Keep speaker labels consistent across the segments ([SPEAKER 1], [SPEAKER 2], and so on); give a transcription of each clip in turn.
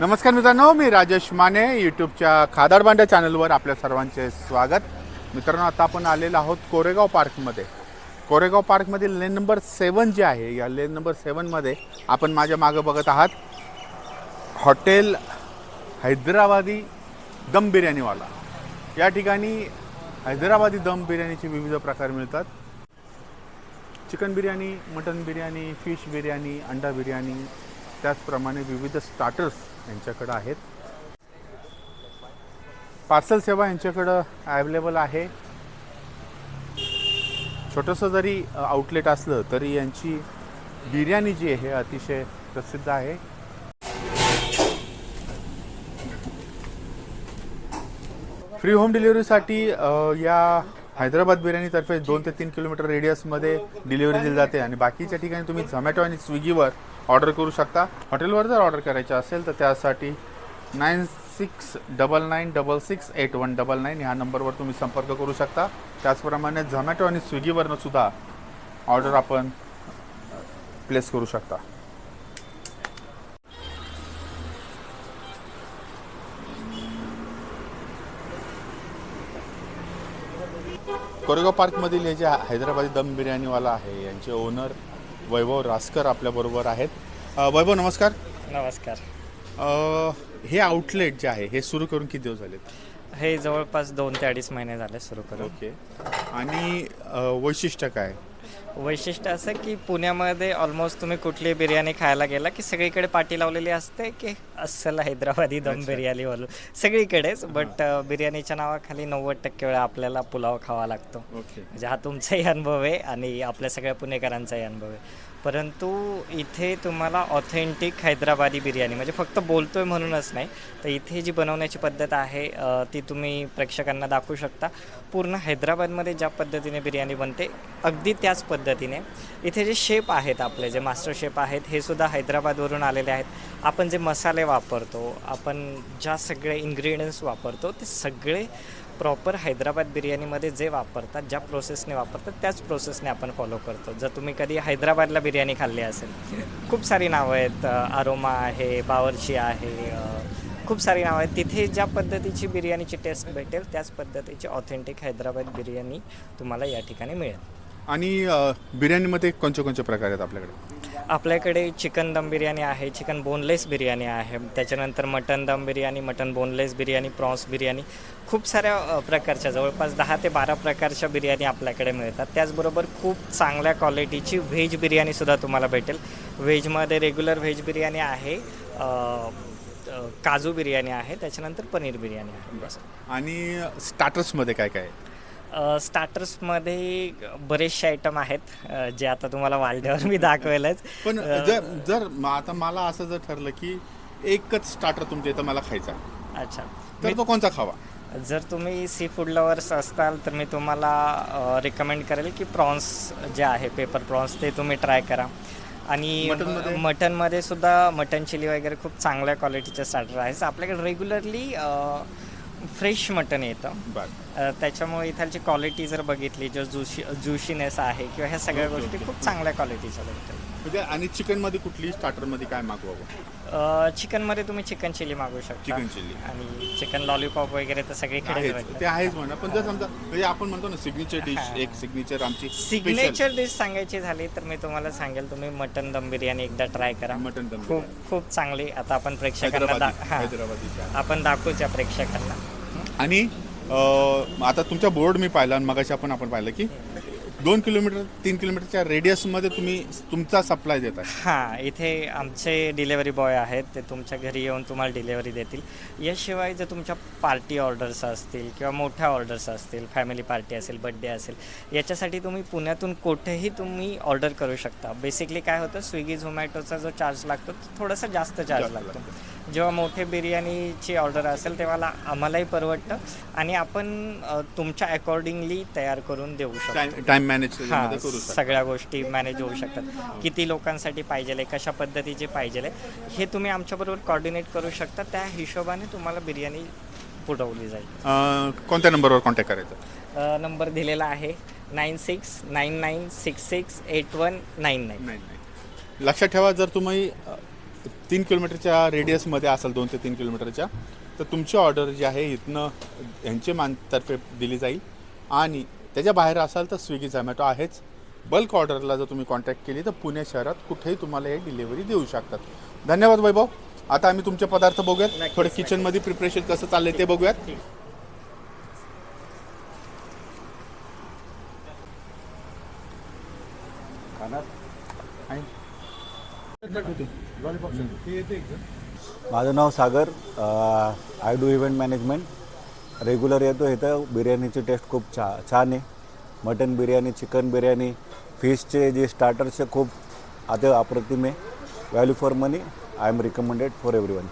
[SPEAKER 1] नमस्कार मित्रांनो मी राजेश माने यूट्यूबच्या खादाडबांड्या चॅनलवर आपल्या सर्वांचे स्वागत. मित्रांनो आता आपण आलेलो आहोत कोरेगाव पार्कमध्ये. कोरेगाव पार्कमधील लेन नंबर सेवन जे आहे या लेन नंबर सेवनमध्ये आपण माझ्या मागं बघत आहात हॉटेल हैदराबादी दम बिर्याणीवाला. या ठिकाणी हैदराबादी दम बिर्याणीचे विविध प्रकार मिळतात. Chicken biryani mutton biryani fish biryani अंडा बिर्याणी त्याचप्रमाणे विविध स्टार्टर्स यांच्याकडं आहेत. पार्सल सेवा यांच्याकडं ॲवेलेबल आहे. छोटंसं जरी आउटलेट असलं तरी यांची बिर्याणी जी आहे अतिशय प्रसिद्ध आहे. फ्री होम डिलिव्हरीसाठी या हैदराबाद बिर्याणीतर्फे दोन ते तीन किलोमीटर रेडियसमध्ये डिलिव्हरी दिली जाते. आणि बाकीच्या ठिकाणी तुम्ही झोमॅटो आणि स्विगीवर ऑर्डर करू शकता. हॉटेलवर जर ऑर्डर करायचं असेल तर त्यासाठी nine six double nine double six eight one double nine ह्या नंबरवर तुम्ही संपर्क करू शकता. त्याचप्रमाणे झोमॅटो आणि स्विगीवरनं सुद्धा ऑर्डर आपण प्लेस करू शकता. कोरेगाव पार्कमधील हे जे हैदराबादी दम बिर्याणीवाला आहे यांचे ओनर वैभव रासकर आपल्याबरोबर आहेत. अ, वैभव नमस्कार.
[SPEAKER 2] नमस्कार.
[SPEAKER 1] अ, हे आउटलेट जे आहे हे सुरू करून किती दिवस झालेत?
[SPEAKER 2] हे जवळपास दोन ते अडीच महिने झाले सुरू करून.
[SPEAKER 1] ओके. आणि अ, वैशिष्ट्य काय?
[SPEAKER 2] वैशिष्ट्य असं की पुण्यामध्ये ऑलमोस्ट तुम्ही कुठली बिर्याणी खायला गेला की सगळीकडे पाटी लावलेली असते की अस्सल हैदराबादी दम. बिर्याणी बोलू सगळीकडेच बट बिर्याणीच्या नावाखाली नव्वद टक्के वेळा आपल्याला पुलाव खावा लागतो. म्हणजे हा तुमचाही अनुभव आहे आणि आपल्या सगळ्या पुणेकरांचाही अनुभव आहे. परंतु इथे तुम्हाला ऑथेंटिक हैदराबादी बिर्याणी म्हणजे फक्त बोलतो आहे म्हणूनच नाही तर इथे जी बनवण्याची पद्धत आहे ती तुम्ही प्रेक्षकांना दाखवू शकता. पूर्ण हैदराबादमध्ये ज्या पद्धतीने बिर्याणी बनते अगदी त्याच पद्धतीने. इथे जे शेप आहेत आपले जे मास्टर शेप आहेत हे सुद्धा हैदराबादवरून आलेले आहेत. आपण जे मसाले वापरतो आपण ज्या सगळे इन्ग्रेडियंट्स वापरतो ते सगळे प्रॉपर हैदराबाद बिर्याणीमध्ये जे वापरतात ज्या प्रोसेसने वापरतात त्याच प्रोसेसने आपण फॉलो करतो. जर तुम्ही कधी हैदराबादला बिर्याणी खाल्ली असेल खूप सारी नावं आहेत. आरोमा आहे बावर्ची आहे खूप सारी नावं आहेत. तिथे ज्या पद्धतीची बिर्याणीची टेस्ट भेटेल त्याच पद्धतीची ऑथेंटिक हैदराबाद बिर्याणी तुम्हाला या ठिकाणी मिळेल.
[SPEAKER 1] आणि अ, बिर्याणीमध्ये कोणते कोणते प्रकार आहेत आपल्याकडे?
[SPEAKER 2] आपल्याकडे चिकन दम बिर्याणी आहे चिकन बोनलेस बिर्याणी आहे त्याच्यानंतर mutton dum biryani mutton boneless biryani prawns biryani खूप साऱ्या अ, प्रकारच्या जवळपास दहा ते बारा प्रकारच्या बिर्याणी आपल्याकडे मिळतात. त्याचबरोबर खूप चांगल्या क्वालिटीची व्हेज बिर्याणीसुद्धा तुम्हाला भेटेल. व्हेजमध्ये रेग्युलर व्हेज बिर्याणी आहे अ, अ, काजू बिर्याणी आहे त्याच्यानंतर पनीर बिर्याणी आहे. बस
[SPEAKER 1] आणि स्टार्टर्समध्ये काय काय आहे?
[SPEAKER 2] स्टार्टर्समध्ये बरेचसे आयटम आहेत जे आता तुम्हाला वाढल्यावर मी दाखवेलच.
[SPEAKER 1] पण जर जर आता मला असं जर ठरलं की एकच स्टार्टर तुमच्या इथं मला खायचा आहे,
[SPEAKER 2] अच्छा.
[SPEAKER 1] तर तो कोणता खावा?
[SPEAKER 2] जर तुम्ही सी फूड लवर्स असताल तर मी तुम्हाला रिकमेंड करेल की प्रॉन्स जे आहे पेपर प्रॉन्स ते तुम्ही ट्राय करा. आणि
[SPEAKER 1] मटनमध्ये?
[SPEAKER 2] सुद्धा मटन चिली वगैरे खूप चांगल्या क्वालिटीचे स्टार्टर आहेत. आपल्याकडे रेग्युलरली फ्रेश मटन येतं. त्याच्यामुळे इथालची क्वालिटी जर बघितली जो जुशी जुशीनेस आहे किंवा ह्या सगळ्या गोष्टी. खूप चांगल्या क्वालिटीच्या भेटतात.
[SPEAKER 1] म्हणजे आणि चिकनमध्ये कुठली स्टार्टरमध्ये काय मागवावं
[SPEAKER 2] चिकनमध्ये तुम्ही चिकन चिली मागू शकता.
[SPEAKER 1] चिकन चिली
[SPEAKER 2] आणि चिकन लॉलीपॉप वगैरे तर सगळीकडे
[SPEAKER 1] आहेच. ते आहेच म्हणा. पण जर समजा म्हणजे आपण म्हणतो ना सिग्नेचर डिश
[SPEAKER 2] हा.
[SPEAKER 1] एक सिग्नेचर आमची
[SPEAKER 2] सिग्नेचर डिश सांगायची झाली तर मी तुम्हाला सांगेल तुम्ही मटन दम बिर्याणी एकदा ट्राय करा.
[SPEAKER 1] मटन दम
[SPEAKER 2] खूप खूप चांगली. आता आपण प्रेक्षकांना दा
[SPEAKER 1] हैदराबादी
[SPEAKER 2] हां. आपण दाखवूच्या प्रेक्षकांना.
[SPEAKER 1] आणि आता तुमचा बोर्ड मी पाहिला आणि मगाशी आपण आपण पाहिलं की दोन किलोमीटर तीन किलोमीटरच्या रेडियसमध्ये तुम्ही तुमचा सप्लाय देत
[SPEAKER 2] हां इथे आमचे डिलेवरी बॉय आहेत. ते तुमच्या घरी येऊन तुम्हाला डिलेवरी देतील. याशिवाय जर तुमच्या पार्टी ऑर्डर्स असतील किंवा मोठ्या ऑर्डर्स असतील फॅमिली पार्टी असेल बड्डे असेल याच्यासाठी तुम्ही पुण्यातून कुठेही तुम्ही ऑर्डर करू शकता. बेसिकली काय होतं स्विगी झोमॅटोचा जो चार्ज लागतो तो थोडासा जास्त चार्ज लागतो. जेव्हा मोठे बिर्याणीची ऑर्डर असेल तेव्हा आम्हालाही परवडतं आणि आपण तुमच्या अकॉर्डिंगली तयार करून देऊ शकतो.
[SPEAKER 1] टाइम मॅनेज
[SPEAKER 2] हां सगळ्या गोष्टी मॅनेज होऊ शकतात. किती लोकांसाठी पाहिजे कशा पद्धतीचे पाहिजे हे तुम्ही आमच्याबरोबर कॉर्डिनेट करू शकता. त्या हिशोबाने तुम्हाला बिर्याणी पुरवली जाईल.
[SPEAKER 1] कोणत्या नंबरवर कॉन्टॅक्ट करायचा?
[SPEAKER 2] नंबर दिलेला आहे nine six nine nine six six eight one nine nine.
[SPEAKER 1] नाही लक्षात ठेवा जर तुम्ही तीन किलोमीटरच्या रेडियसमध्ये असेल दोन ते तीन किलोमीटरच्या तर तुमची ऑर्डर जी आहे इथनं यांचे मानतर्फे दिली जाईल. आणि त्याच्या बाहेर असाल तर स्विगी झोमॅटो आहेच. बल्क ऑर्डरला जर तुम्ही कॉन्टॅक्ट केली तर पुणे शहरात कुठेही तुम्हाला हे डिलिव्हरी देऊ शकतात. धन्यवाद वैभव. आता आम्ही तुमचे पदार्थ बघूयात. थोडं किचनमध्ये प्रिपरेशन कसं चाललंय ते बघूयात.
[SPEAKER 3] माझं नाव Sagar. I do event management regular येतो इथं. बिर्याणीची टेस्ट खूप छा छान आहे. मटन बिर्याणी चिकन बिर्याणी फिशचे जे स्टार्टर्सचे खूप आता अप्रतिम आहे. Value for money I am recommended for everyone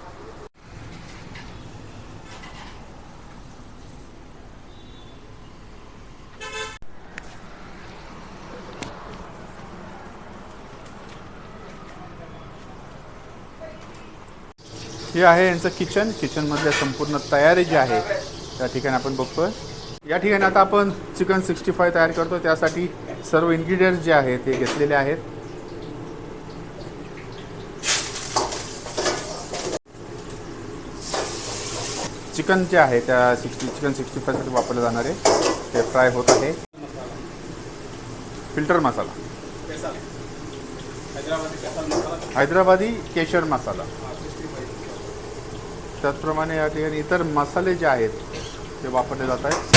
[SPEAKER 1] हे आहे यांचं किचन किचनमधल्या संपूर्ण तयारी जी आहे त्या ठिकाणी आपण बघतोय. या ठिकाणी आता आपण चिकन सिक्स्टी फाय तयार करतो त्यासाठी सर्व इन्ग्रेडियंट्स जे आहेत ते घेतलेले आहेत. चिकन जे आहे त्या सिक्स्टी चिकन सिक्स्टी फायसाठी वापरलं जाणार आहे. ते फ्राय होत आहे. फिल्टर मसाला। हैदराबादी केशर मसाला. त्याचप्रमाणे या ठिकाणी इतर मसाले जे आहेत ते वापरले जात आहेत.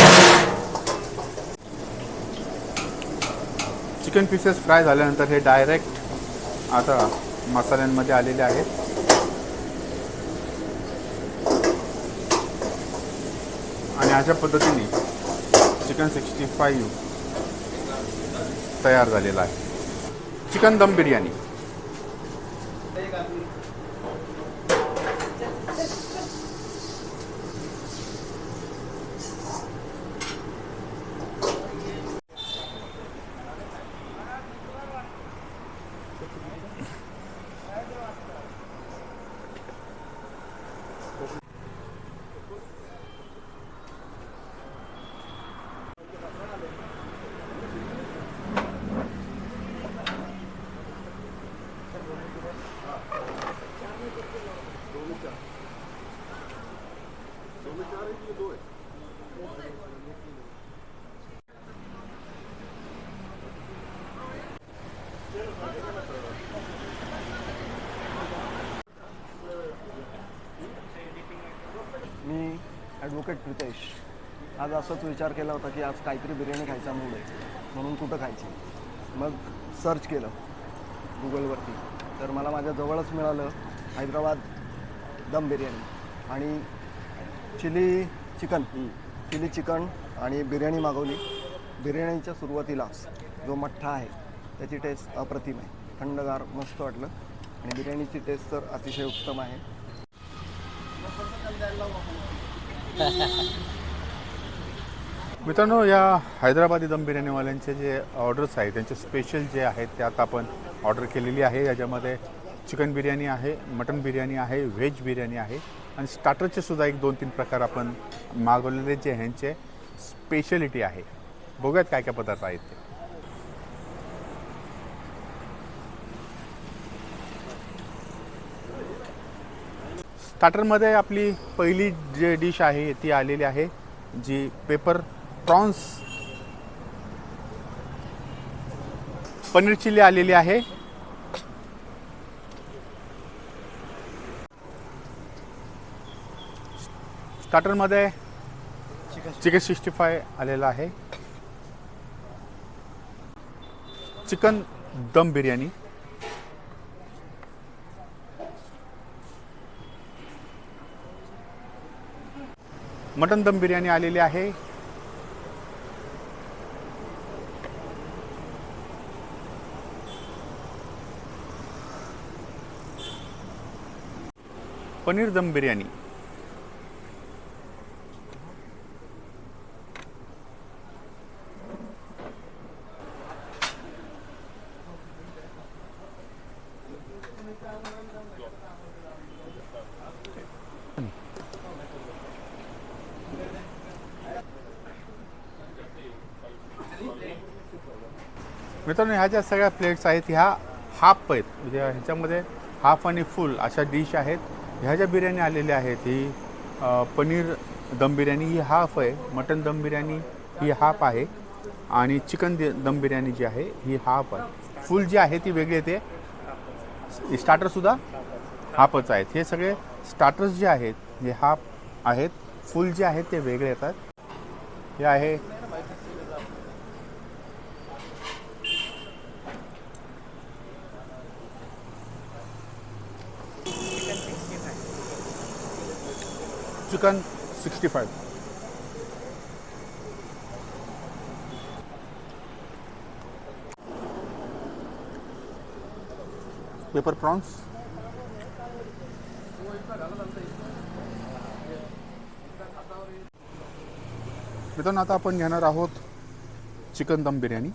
[SPEAKER 1] चिकन पीसेस फ्राय झाल्यानंतर हे डायरेक्ट आता मसाल्यांमध्ये आलेले आहेत. आणि अशा पद्धतीने चिकन सिक्स्टी फाईव्ह तयार झालेला आहे. चिकन दम बिर्याणी
[SPEAKER 4] मी ॲडव्होकेट प्रितेश आज असंच विचार केला होता की आज काहीतरी बिर्याणी खायचा मूड आहे म्हणून कुठं खायची? मग सर्च केलं गुगलवरती तर मला माझ्या जवळच मिळालं हैदराबाद दम बिर्याणी आणि चिली चिकन. चिली चिकन आणि बिर्याणी मागवली. बिर्याणीच्या सुरुवातीलाच जो मठ्ठा आहे त्याची टेस्ट अप्रतिम आहे. थंडगार मस्त वाटलं. आणि बिर्याणीची टेस्ट तर अतिशय उत्तम आहे.
[SPEAKER 1] मित्रांनो या हैदराबादी दम बिर्याणीवाल्यांचे जे ऑर्डर्स आहेत त्यांचे स्पेशल जे आहेत ते आता आपण ऑर्डर केलेली आहे. याच्यामध्ये चिकन बिर्याणी आहे मटन बिर्याणी आहे व्हेज बिर्याणी आहे. आणि स्टार्टरचे सुद्धा एक दोन तीन प्रकार आपण मागवलेले जे ह्यांचे स्पेशलिटी आहे. बघूयात काय काय पदार्थ आहेत ते. स्टार्टरमध्ये आपली पहिली जी डिश आहे ती आलेली आहे जी पेपर प्रॉन्स. पनीर चिली आलेली आहे. स्टार्टरमध्ये चिकन सिक्स्टी फाय आलेला आहे. चिकन दम बिर्याणी. मटन दम बिर्याणी आलेली आहे. पनीर दम बिर्याणी. मित्रांनो ह्या ज्या सगळ्या प्लेट्स आहेत ह्या हाफ आहेत. म्हणजे ह्याच्यामध्ये हाफ आणि फुल अशा डिश आहेत. ह्या ज्या बिर्याणी आलेल्या आहेत ही पनीर दम बिर्याणी ही हाफ आहे. मटन दम बिर्याणी ही हाफ आहे. आणि चिकन दम बिर्याणी जी आहे ही हाफ आहे. फुल जी आहे ती वेगळी येते. स्टार्टरसुद्धा हाफच आहेत. हे सगळे स्टार्टर्स जे आहेत हे हाफ आहेत. फुल जे आहेत ते वेगळे येतात. हे आहे chicken sixty five. Pepper prawns. मित्रांनो आता आपण घेणार आहोत चिकन दम बिर्याणी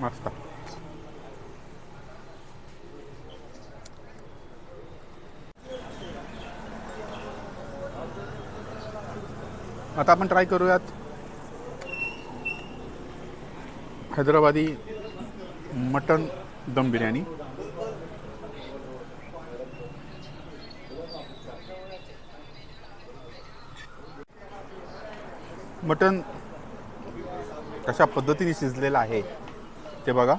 [SPEAKER 1] मस्त आता आपण ट्राय करूयात. हैदराबादी मटन दम बिर्याणी. मटन कशा पद्धतीने शिजलेलं आहे ते बघा.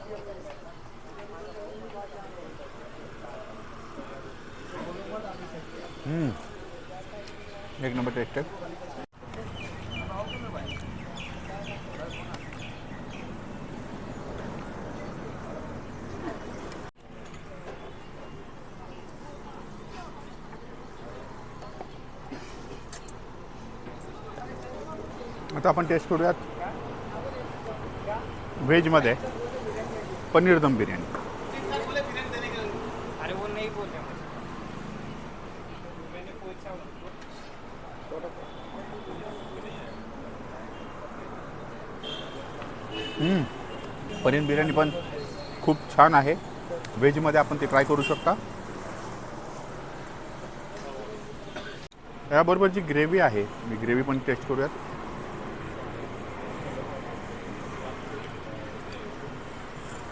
[SPEAKER 1] एक नंबर टेस्ट आहे. आता आपण टेस्ट करूयात. व्हेजमध्ये पनीर दम बिर्याणी. पनीर बिर्याणी पण खूप छान आहे. व्हेजमध्ये आपण ते ट्राय करू शकता. याबरोबर जी ग्रेव्ही आहे मी ग्रेव्ही पण टेस्ट करूयात.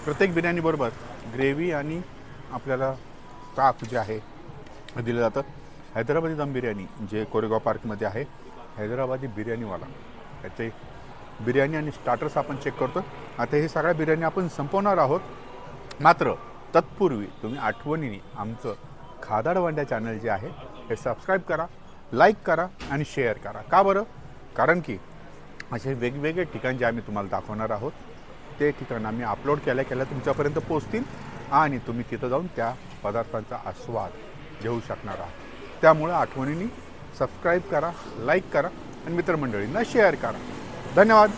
[SPEAKER 1] प्रत्येक बिर्याणीबरोबर ग्रेव्ही आणि आपल्याला ताक जे आहे हे दिलं जातं. हैदराबादी दम बिर्याणी जे कोरेगाव पार्कमध्ये आहे हैदराबादी बिर्याणीवाला. त्याचे बिर्याणी आणि स्टार्टर्स आपण चेक करतो आता हे सगळ्या बिर्याणी आपण संपवणार आहोत. मात्र तत्पूर्वी तुम्ही आठवणीने आमचं खादाड वांड्या चॅनल जे आहे हे सबस्क्राईब करा लाईक करा आणि शेअर करा. का बरं? कारण की असे वेगवेगळे ठिकाण जे आम्ही तुम्हाला दाखवणार आहोत ते ठिकाण आम्ही अपलोड केल्या केल्या तुमच्यापर्यंत पोचतील आणि तुम्ही तिथं जाऊन त्या पदार्थांचा आस्वाद घेऊ शकणार आहात. त्यामुळे आठवणीने सबस्क्राईब करा लाईक करा आणि मित्रमंडळींना शेअर करा. धन्यवाद.